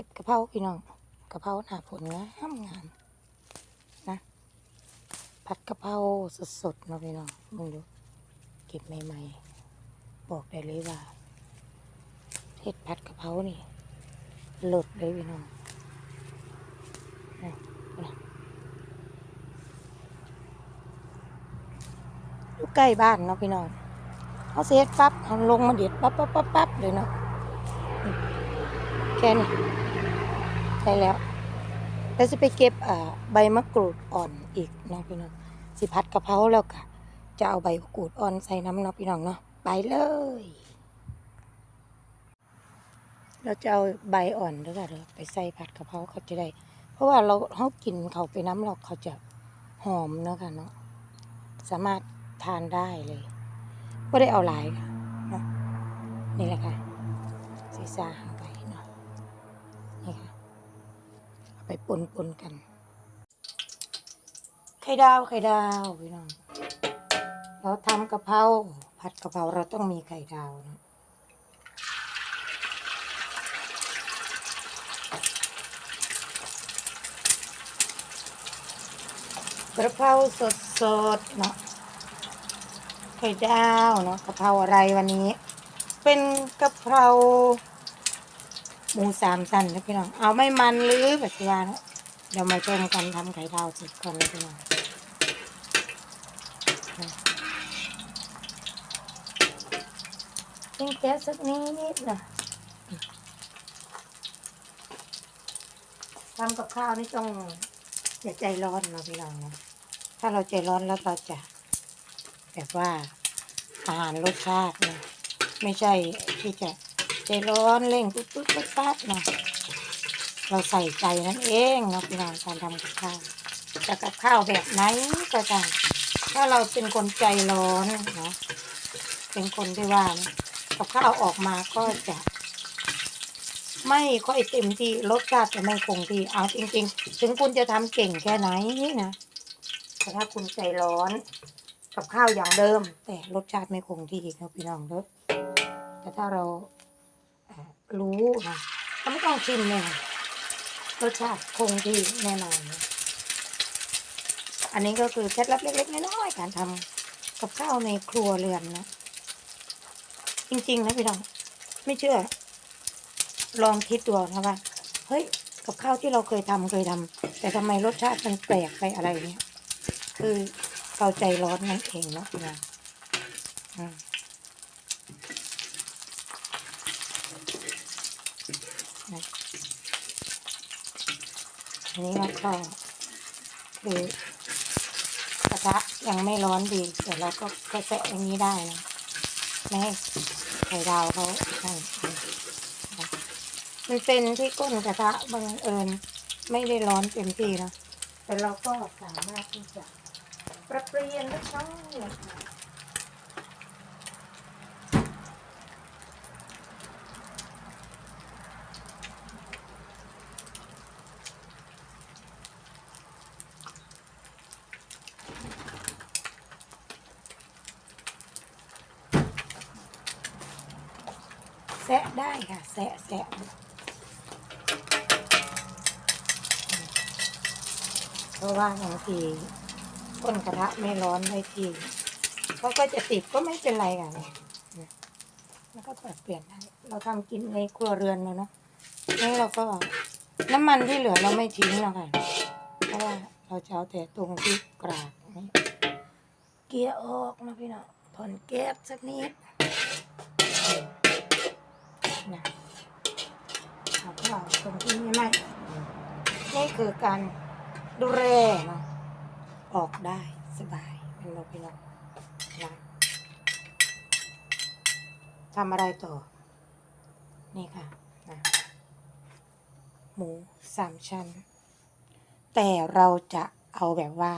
ก็บกระเพราพี่น้องกระเพราหน้าผลงามงามนะผัดกระเพราสดๆเนาะพี่น้องมึงดูเก็บใหม่ๆบอกได้เลยว่าเห็ดผัดกระเพรานี่หลดเลยพี่น้องอยู่ใกล้บ้านเนาะพี่น้องเขาเสร็จปั๊บเอาลงมาเด็ดปั๊บปั๊บปั๊บปั๊บเลยเนาะแค่นี้ ใช่แล้วแล้วจะไปเก็บใบมะกรูดอ่อนอีกเนาะพี่น้องสิผัดกะเพราแล้วก็จะเอาใบมะกรูดอ่อนใส่น้ำเนาะพี่น้องเนาะไปเลย เราจะเอาใบอ่อนด้วยกันไปใส่ผัดกะเพราเขาจะได้ เพราะว่าเราเขากินเขาไปน้ำเราเขาจะหอมเนาะค่ะเนาะสามารถทานได้เลยก็ได้เอาหลายค่ะนี่แหละค่ะซีซาหางไปเนาะ ไปปนปนกัน ไข่ดาวไข่ดาวพี่น้อง เราทำกะเพราผัดกะเพราเราต้องมีไข่ดาวนะกระเพราสดสดๆเนาะไข่ดาวเนาะกะเพราอะไรวันนี้ เป็นกะเพรา หมูสามชั้นนะพี่น้อง เอาไม่มันหรือแบบที่ว่านะเดี๋ยวมาชมกันทำไข่ดาวสิก่อนนะพี่น้องยิงแก๊สสักนิดนะทำกับข้าวนี่ต้องอย่าใจร้อนเนาะพี่น้องนะถ้าเราใจร้อนแล้วเราจะ แบบว่าอาหารรสชาตินี่ไม่ใช่ที่จะ ใจร้อนเร่งปุ๊บปุ๊บปั๊บปั๊บเนาะเราใส่ใจนั่นเองเนาะพี่น้องการทำกับข้าวจะกับข้าวแบบไหนก็ตามถ้าเราเป็นคนใจร้อนเนาะเป็นคนที่ว่ากับข้าวออกมาก็จะ ไม่ค่อยเต็มที่รสชาติจะไม่คงที่เอาจริง ๆ ถึงคุณจะทำเก่งแค่ไหนนะแต่ถ้าคุณใจร้อนกับข้าวอย่างเดิม แต่รสชาติไม่คงที่ครับพี่น้องเด้อแต่ถ้าเรา รู้นะก็ไม่ต้องชิมเลยค่ะรสชาติคงที่แน่นอน อันนี้ก็คือเคล็ดลับเล็กๆน้อยๆการทำกับข้าวในครัวเรือนนะ จริงๆนะพี่น้องไม่เชื่อ ลองคิดดูนะว่าเฮ้ยกับข้าวที่เราเคยทำเคยทำแต่ทำไมรสชาติมันแปลกไปอะไรเนี่ย คือเราใจร้อนนั่นเองเนาะพี่น้องอืมนะ อันนี้เราก็คือกระทะยังไม่ร้อนดีแต่เราก็กระแสะอย่างนี้ได้นะไม่ให้ไข่ดาวเขานั่นมันเป็นที่ก้นกระทะบังเอิญไม่ได้ร้อนเต็มที่นะแต่เราก็สามารถที่จะปรับเปลี่ยนเล็กน้อยน ซะได้ค่ะ แซะแซะเพราะว่าบางทีก้นกระทะไม่ร้อนได้ทีเขาก็จะติดก็ไม่เป็นไรค่ะเนี่ยแล้วก็ปรับเปลี่ยนได้เราทำกินในครัวเรือนแล้วเนาะนี่เราก็น้ำมันที่เหลือเราไม่ทิ้งหรอกค่ะเพราะว่าเราจะเอาแต่ตรงที่กรากนี่เกียร์ออกนะพี่เน้องผ่อนแก๊สสักนิด นะเอาเข้าตรงที่ไม่ไหมนี่คือการดูแลเนาะออกได้สบายเป็นเราพี่น้องนะทำอะไรต่อ นี่ค่ะนะหมูสามชั้น แต่เราจะเอาแบบว่า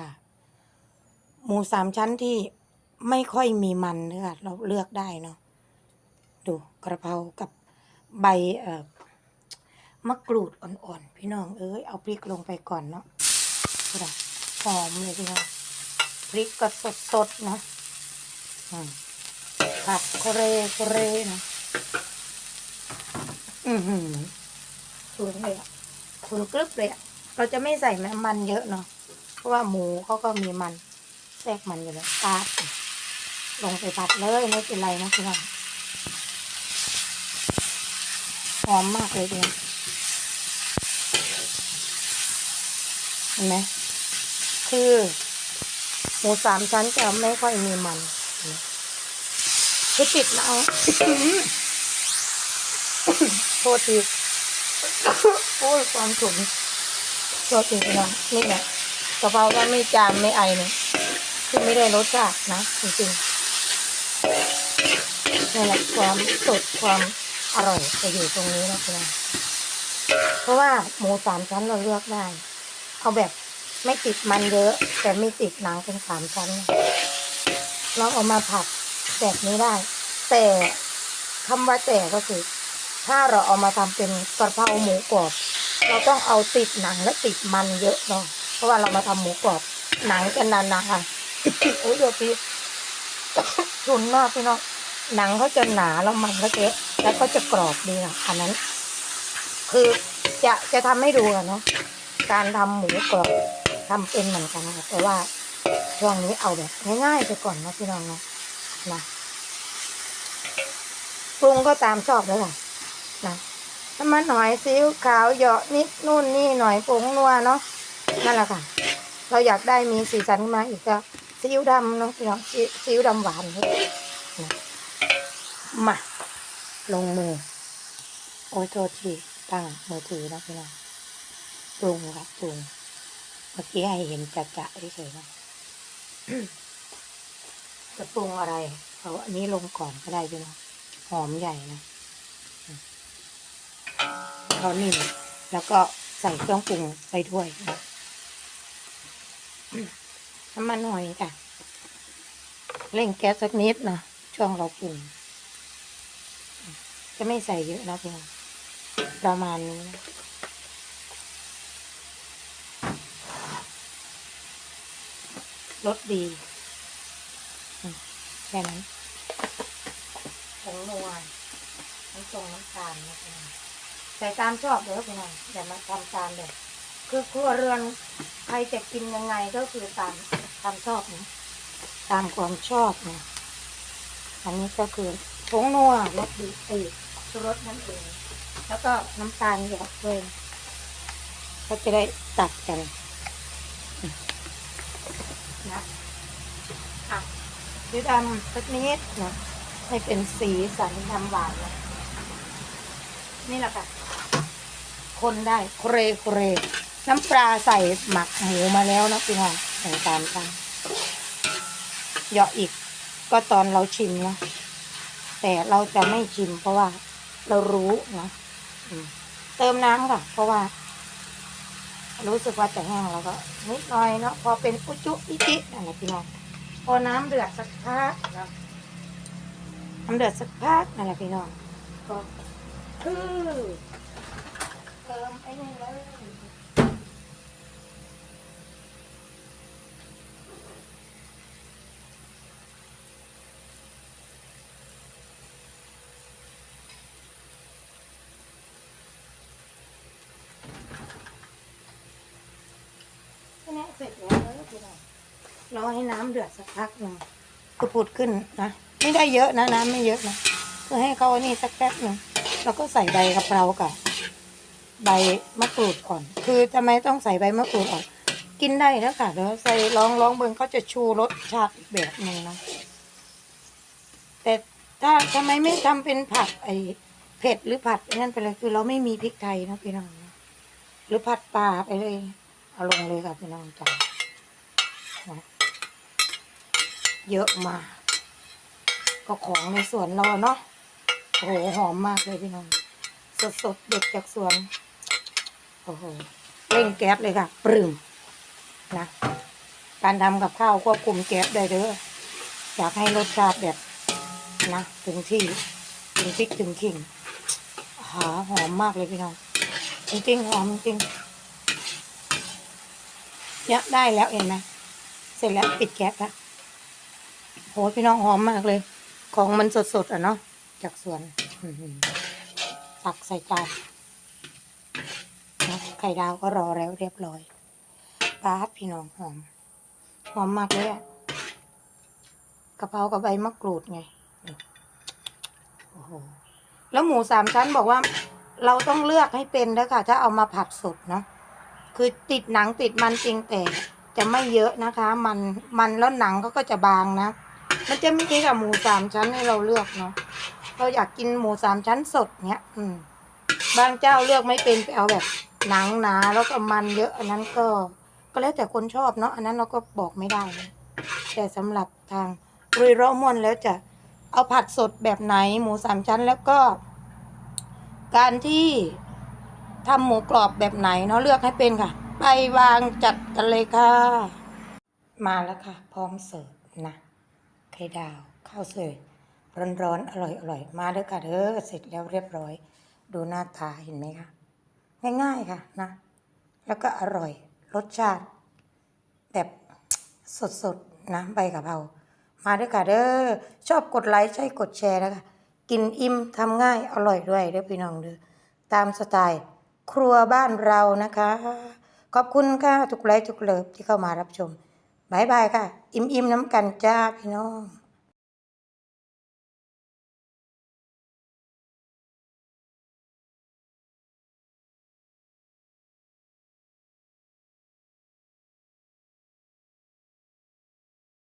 หมูสามชั้นที่ไม่ค่อยมีมันเนื้อเราเลือกได้เนาะดูกระเพรากับ ใบเอ่อมะกรูดอ่อนๆ พี่น้องเอ้ยเอาพริกลงไปก่อนเนาะดูนะหอมเลยพี่น้องพริกก็สดสดๆนะผักโคเรโคเรนะอือหือศูนย์เลยอะศูนกรึบเลยอะเราจะไม่ใส่น้ำมันเยอะเนาะเพราะว่าหมูเขาก็มีมันแทรกมันอยู่แล้วตาดลงไปผัดเลยไม่เป็นไรนะพี่น้อง หอมมากเลยเนี่ยเห็นไหมคือ หมูสามชั้นจะไม่ค่อยมีมันคือติดหนังโทษทีโอ้ยความฉุนโทษทีพี่น้องนี่แหละกระเพราว่าไม่จามไม่ไอเนี่ยคือไม่ได้รสชาตินะจริงๆนี่แหละความสดความ อร่อยจะอยู่ตรงนี้นะพี่น้องเพราะว่าหมูสามชั้นเราเลือกได้ เอาแบบไม่ติดมันเยอะ แต่ไม่ติดหนังเป็นสามชั้นนะเราเอามาผัดแบบนี้ได้ แต่คำว่าแต่ก็คือ ถ้าเราเอามาทำเป็นกระเพราหมูกรอบ เราต้องเอาติดหนังและติดมันเยอะเนาะเพราะว่าเรามาทำหมูกรอบหนังจะนานๆค่ะโอ้ยเดี๋ยวพี่ชุนมากพี่น้อง หนังเขาจะหนาแล้วมันก็จะแล้วก็จะกรอบดีค่ะอันนั้น คือจะจะทำให้ดูอะเนาะการทำหมูกรอบทำเป็นเหมือนกันค่ะแต่ว่าช่วงนี้เอาแบบง่ายๆไปก่อนนะพี่น้องเนาะนะปรุงก็ตามชอบเลยค่ะนะน้ำมันหอยซีอิ๊วขาวเหยาะนิดนู่นนี่หน่อยผงนัวเนาะนั่นแหละค่ะ เราอยากได้มีสีสันมาอีกก็ซีอิ๊วดำเนาะพี่น้องซีอิ๊วดำหวานเลยนะ มา ลงมือ โอ้ยโทษทีตั้งมือถือนะพี่น้องปรุงครับปรุง เมื่อกี้ให้เห็นจัดจะเฉยๆนะจะปรุงอะไร เอาอันนี้ลงก่อนก็ได้พี่น้องหอมใหญ่นะเขานิ่มแล้วก็ใส่เครื่องปรุงไปด้วยนะน้ำมันหอยค่ะเร่งแก๊สสักนิดนะช่วงเราปรุง จะไม่ใส่เยอะนะพี่น้องประมาณนี้นะรสดีอืมแค่นั้นผงนัวน้ำตรงน้ำตาลนะพี่น้องใส่ตามชอบเลยพี่น้องอย่ามาทำตามเลยคือครัวเรือนใครจะกินยังไงก็คือตามตามชอบนะตามความชอบนะอันนี้ก็คือผงนัวรสดีเอก ชูรสนั่นเองแล้วก็น้ำตาลหยอดด้วยก็จะได้ตัดกันนะอะสีดำสักนิดนะให้เป็นสีสันดำหวานนะนี่แหละค่ะ คนได้เครเครน้ำปลาใส่หมักหมูมาแล้วนะพี่น้องใส่ตามกันเหยาะอีกก็ตอนเราชิมนะแต่เราจะไม่ชิมเพราะว่า เรารู้นะอืมเติมน้ำค่ะ เพราะว่า รู้สึกว่าจะแห้งแล้วก็นิดหน่อยเนาะพอเป็นอุจุอิจินั่นแหละพี่น้องพอน้ำเดือดสักพักเนาะน้ำเดือดสักพักนั่นแหละพี่น้องก็คือเติมไอ้นี่เลยแค่นี้เสร็จแล้วแล้วพี่น้อง รอให้น้ำเดือดสักพักหนึ่งก็ผุดขึ้นนะไม่ได้เยอะนะน้ำไม่เยอะนะเพื่อให้เขาอันนี่สักแป๊บหนึ่งแล้วก็ใส่ใบกะเพรากับใบมะกรูดก่อน คือทำไมต้องใส่ใบมะกรูดออกกินได้แล้วค่ะเดี๋ยวใส่ลองลองเบิ่งเขาจะชูรสชาติอีกแบบหนึ่งนะแต่ถ้าทำไมไม่ทำเป็นผัดไอเผ็ดหรือผัดนั่นไปเลยคือเราไม่มีพริกไทยนะพี่น้องหรือผัดปลาไปเลย เอาลงเลยค่ะพี่น้องจ้านะ เยอะมากก็ของในสวนเราเนาะโอ้โหหอมมากเลยพี่น้อง สดสดๆเด็ดจากสวน โอ้โหเร่งแก๊สเลยค่ะ ปรึมนะการทำกับข้าวควบคุมแก๊สได้เด้ออยากให้รสชาติแบบนะถึงที่ถึงพริกถึงขิงหาหอมมากเลยพี่น้องจริงๆหอมจริงเนี่ยได้แล้วเห็นไหมเสร็จแล้วปิดแก๊สละ โหพี่น้องหอมมากเลย ของมันสดๆอะเนาะจากสวนตักใส่จานไข่ดาวก็รอแล้วเรียบร้อยปาดพี่น้องหอม หอมมากเลยอะกะเพรากับใบมะกรูดไงโอ้โหแล้วหมูสามชั้นบอกว่า เราต้องเลือกให้เป็นด้วยค่ะถ้าเอามาผัดสดเนาะคือติดหนังติดมันจริงแต่จะไม่เยอะนะคะ มันมันแล้วหนังเขาก็จะบางนะ มันจะมีกับหมูสามชั้นให้เราเลือกเนาะเราอยากกินหมูสามชั้นสดเนี้ย อืม บางเจ้าเลือกไม่เป็นไปเอาแบบหนังหนาแล้วก็มันเยอะ อันนั้นก็ ก็แล้วแต่คนชอบเนาะอันนั้นเราก็บอกไม่ได้นะแต่สำหรับทางรุยร่มอนแล้วจะเอาผัดสดแบบไหนหมูสามชั้นแล้วก็ การที่ทำหมูกรอบแบบไหนเนาะเลือกให้เป็นค่ะ ไปวางจัดกันเลยค่ะ มาแล้วค่ะ พร้อมเสิร์ฟนะ ไข่ดาว ข้าวสิร์ฟร้อนๆอร่อยๆมาเด้อค่ะเด้อเสร็จแล้วเรียบร้อย ดูหน้าตาเห็นไหมคะง่ายๆค่ะนะ แล้วก็อร่อยรสชาติ แบบสดๆนะใบกะเพรามาด้วยค่ะเด้อชอบกดไลค์ใช่กดแชร์นะคะกินอิ่มทำง่ายอร่อยด้วยเด้อพี่น้องเด้อตามสไตล์ครัวบ้านเรานะคะ ขอบคุณค่ะทุกไลค์ทุกเลิฟที่เข้ามารับชม บายบายค่ะ อิ่มๆน้ำกันจ้าพี่น้อง